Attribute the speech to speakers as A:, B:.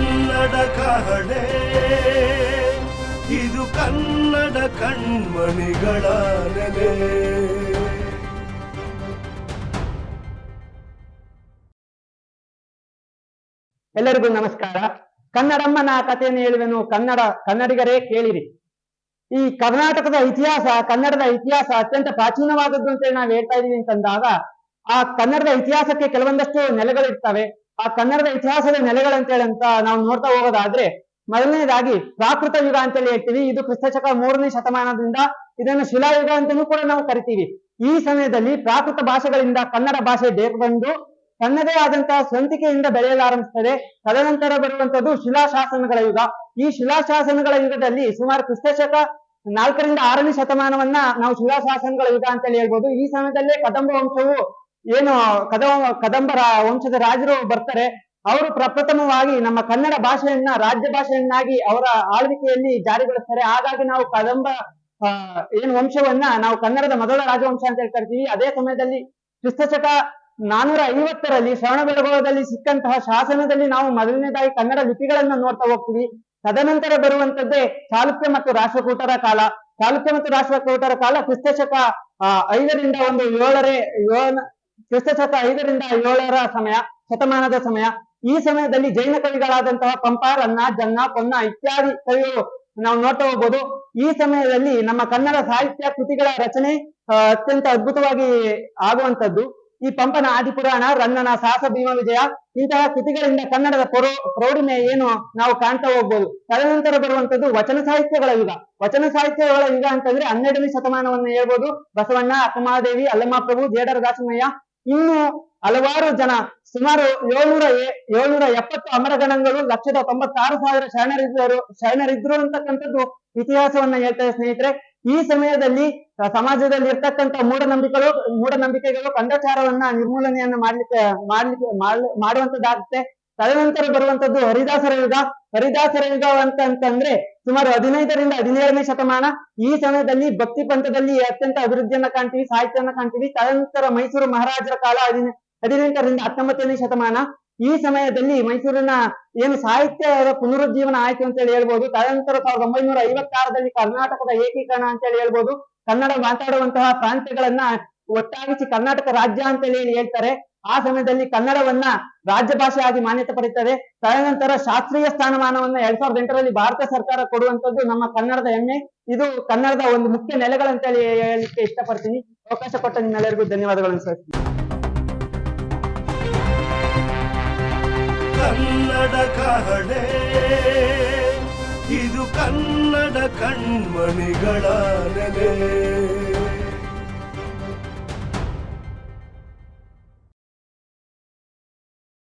A: ಕನ್ನಡ ಕಹಳೆ ಇದು ಕನ್ನಡ ಕಣ್ಮಣಿಗಳ ನೆಲೆ.
B: ಎಲ್ಲರಿಗೂ ನಮಸ್ಕಾರ. ಕನ್ನಡಮ್ಮನ ಕಥೆಯನ್ನು ಹೇಳುವೆನು ಕನ್ನಡ ಕನ್ನಡಿಗರೇ ಕೇಳಿರಿ. ಈ ಕರ್ನಾಟಕದ ಇತಿಹಾಸ, ಕನ್ನಡದ ಇತಿಹಾಸ ಅತ್ಯಂತ ಪ್ರಾಚೀನವಾದದ್ದು ಅಂತೇಳಿ ನಾವು ಹೇಳ್ತಾ ಇದೀವಿ ಅಂತಂದಾಗ, ಆ ಕನ್ನಡದ ಇತಿಹಾಸಕ್ಕೆ ಕೆಲವೊಂದಷ್ಟು ನೆಲೆಗಳಿರ್ತವೆ. ಆ ಕನ್ನಡದ ಇತಿಹಾಸದ ನೆಲೆಗಳಂತೇಳಿ ಅಂತ ನಾವು ನೋಡ್ತಾ ಹೋಗೋದಾದ್ರೆ ಮೊದಲನೇದಾಗಿ ಪ್ರಾಕೃತ ಯುಗ ಅಂತೇಳಿ ಹೇಳ್ತೀವಿ. ಇದು ಕ್ರಿಸ್ತಶಕ ಮೂರನೇ ಶತಮಾನದಿಂದ ಇದನ್ನು ಶಿಲಾಯುಗ ಅಂತಾನೂ ಕೂಡ ನಾವು ಕರಿತೀವಿ. ಈ ಸಮಯದಲ್ಲಿ ಪ್ರಾಕೃತ ಭಾಷೆಗಳಿಂದ ಕನ್ನಡ ಭಾಷೆ ಬಂದು ತನ್ನದೇ ಆದಂತಹ ಸ್ವಂತಿಕೆಯಿಂದ ಬೆಳೆಯಲಾರಂಭಿಸ್ತದೆ ತದನಂತರ ಬರುವಂತದ್ದು ಶಿಲಾಶಾಸನಗಳ ಯುಗ. ಈ ಶಿಲಾಶಾಸನಗಳ ಯುಗದಲ್ಲಿ ಸುಮಾರು ಕ್ರಿಸ್ತಶಕ ನಾಲ್ಕರಿಂದ ಆರನೇ ಶತಮಾನವನ್ನ ನಾವು ಶಿಲಾಶಾಸನಗಳ ಯುಗ ಅಂತೇಳಿ ಹೇಳ್ಬೋದು. ಈ ಸಮಯದಲ್ಲೇ ಕದಂಬ ವಂಶವು ಏನು ಕದಂಬ ಕದಂಬರ ವಂಶದ ರಾಜರು ಬರ್ತಾರೆ, ಅವರು ಪ್ರಪ್ರಥಮವಾಗಿ ನಮ್ಮ ಕನ್ನಡ ಭಾಷೆಯನ್ನ, ರಾಜ್ಯ ಭಾಷೆಯನ್ನಾಗಿ ಅವರ ಆಳ್ವಿಕೆಯಲ್ಲಿ ಜಾರಿಗೊಳಿಸ್ತಾರೆ. ಹಾಗಾಗಿ ನಾವು ಕದಂಬ ಏನು ವಂಶವನ್ನ ನಾವು ಕನ್ನಡದ ಮೊದಲ ರಾಜವಂಶ ಅಂತ ಹೇಳ್ತಾ ಇರ್ತೀವಿ. ಅದೇ ಸಮಯದಲ್ಲಿ ಕ್ರಿಸ್ತಶಕ ನಾನೂರ ಐವತ್ತರಲ್ಲಿ ಶ್ರವಣಬೆಳಗೊಳದಲ್ಲಿ ಸಿಕ್ಕಂತಹ ಶಾಸನದಲ್ಲಿ ನಾವು ಮೊದಲನೇದಾಗಿ ಕನ್ನಡ ಲಿಪಿಗಳನ್ನ ನೋಡ್ತಾ ಹೋಗ್ತೀವಿ. ತದನಂತರ ಬರುವಂತದ್ದೇ ಚಾಲುಕ್ಯ ಮತ್ತು ರಾಷ್ಟ್ರಕೂಟರ ಕಾಲ. ಚಾಲುಕ್ಯ ಮತ್ತು ರಾಷ್ಟ್ರಕೂಟರ ಕಾಲ ಕ್ರಿಸ್ತಶಕ ಐದರಿಂದ ಒಂದು ಏಳರೇ ಏಳ ಕ್ರಿಸ್ತಶಕ ಐದರಿಂದ ಏಳರ ಸಮಯ, ಶತಮಾನದ ಸಮಯ. ಈ ಸಮಯದಲ್ಲಿ ಜೈನ ಕವಿಗಳಾದಂತಹ ಪಂಪ ರನ್ನ ಜನ್ನ, ಪೊನ್ನ ಇತ್ಯಾದಿ ಕವಿಗಳು ನಾವು ನೋಡ್ತಾ ಹೋಗ್ಬೋದು. ಈ ಸಮಯದಲ್ಲಿ ನಮ್ಮ ಕನ್ನಡ ಸಾಹಿತ್ಯ ಕೃತಿಗಳ ರಚನೆ ಅತ್ಯಂತ ಅದ್ಭುತವಾಗಿ ಆಗುವಂತದ್ದು ಈ ಪಂಪನ ಆದಿಪುರಾಣ ರನ್ನನ ಸಾಹಸ ಭೀಮ ವಿಜಯ, ಇಂತಹ ಕೃತಿಗಳಿಂದ ಕನ್ನಡದ ಪ್ರೌ, ಪ್ರೌಢಿಮೆ ಏನು ನಾವು ಕಾಣ್ತಾ ಹೋಗ್ಬೋದು. ತದನಂತರ ಬರುವಂತದ್ದು ವಚನ ಸಾಹಿತ್ಯಗಳ ಯುಗ. ವಚನ ಸಾಹಿತ್ಯಗಳ ಯುಗ ಅಂತಂದ್ರೆ ಹನ್ನೆರಡನೇ ಶತಮಾನವನ್ನು ಹೇಳ್ಬೋದು. ಬಸವಣ್ಣ, ಅಕ್ಕಮಹಾದೇವಿ ಅಲ್ಲಮಪ್ರಭು ಜೇಡರ ದಾಸಮಯ್ಯ ಇನ್ನು ಹಲವಾರು ಜನ, ಸುಮಾರು ಏಳ್ನೂರ ಏಳ್ನೂರ ಎಪ್ಪತ್ತು ಅಮರಗಣಗಳು, ಲಕ್ಷದ ತೊಂಬತ್ತಾರು ಸಾವಿರ ಶರಣರಿದ್ದರು, ಶರಣರಿದ್ರು ಅಂತಕ್ಕಂಥದ್ದು ಇತಿಹಾಸವನ್ನ ಹೇಳ್ತಾರೆ ಸ್ನೇಹಿತರೆ. ಈ ಸಮಯದಲ್ಲಿ ಸಮಾಜದಲ್ಲಿ ಇರ್ತಕ್ಕಂಥ ಮೂಢನಂಬಿಕೆಗಳು ಮೂಢನಂಬಿಕೆಗಳು ಕಂದಚಾರವನ್ನ ನಿರ್ಮೂಲನೆಯನ್ನ ಮಾಡ್ಲಿಕ್ಕೆ ಮಾಡ್ಲಿಕ್ಕೆ, ಮಾಡ್- ಮಾಡುವಂತದ್ದಾಗುತ್ತೆ ತದನಂತರ ಬರುವಂತದ್ದು ಹರಿದಾಸರ ಯುಗ. ಹರಿದಾಸರ ಯುಗ ಅಂತ ಅಂತಂದ್ರೆ ಸುಮಾರು ಹದಿನೈದರಿಂದ ಹದಿನೇಳನೇ ಶತಮಾನ. ಈ ಸಮಯದಲ್ಲಿ ಭಕ್ತಿ ಪಂಥದಲ್ಲಿ ಅತ್ಯಂತ ಅಭಿವೃದ್ಧಿಯನ್ನ ಕಾಣ್ತೀವಿ, ಸಾಹಿತ್ಯವನ್ನ ಕಾಣ್ತೀವಿ. ತದನಂತರ ಮೈಸೂರು ಮಹಾರಾಜರ ಕಾಲ ಹದಿನ, ಹದಿನೆಂಟರಿಂದ ಹತ್ತೊಂಬತ್ತನೇ ಶತಮಾನ. ಈ ಸಮಯದಲ್ಲಿ ಮೈಸೂರಿನ ಏನು ಸಾಹಿತ್ಯದ ಪುನರುಜ್ಜೀವನ ಆಯ್ತು ಅಂತ ಹೇಳಿ ಹೇಳ್ಬೋದು. ತದನಂತರ ಸಾವಿರದ ಒಂಬೈನೂರ ಐವತ್ತಾರದಲ್ಲಿ ಕರ್ನಾಟಕದ ಏಕೀಕರಣ ಅಂತ ಹೇಳಿ ಹೇಳ್ಬೋದು. ಕನ್ನಡ ಮಾತಾಡುವಂತಹ ಪ್ರಾಂತ್ಯಗಳನ್ನ ಒಟ್ಟಾಗಿಸಿ ಕರ್ನಾಟಕ ರಾಜ್ಯ ಅಂತ ಹೇಳಿ ಹೇಳ್ತಾರೆ. ಆ ಸಮಯದಲ್ಲಿ ಕನ್ನಡವನ್ನ ರಾಜ್ಯ ಭಾಷೆಯಾಗಿ ಮಾನ್ಯತೆ ಪಡೀತದೆ ತದನಂತರ ಶಾಸ್ತ್ರೀಯ ಸ್ಥಾನಮಾನವನ್ನ ಎರಡ್ ಸಾವಿರದ ಎಂಟರಲ್ಲಿ ಭಾರತ ಸರ್ಕಾರ ಕೊಡುವಂತದ್ದು ನಮ್ಮ ಕನ್ನಡದ ಹೆಮ್ಮೆ. ಇದು ಕನ್ನಡದ ಒಂದು ಮುಖ್ಯ ನೆಲೆಗಳಂತ ಹೇಳಿ ಹೇಳಲಿಕ್ಕೆ ಇಷ್ಟಪಡ್ತೀನಿ. ಅವಕಾಶ ಕೊಟ್ಟ ನಿಮ್ಮೆಲ್ಲರಿಗೂ ಧನ್ಯವಾದಗಳನ್ನು ಸರ್
A: ಕನ್ನಡ ಕಹಳೆ ಇದು ಕನ್ನಡ ಕಣ್ಮಣಿಗಳ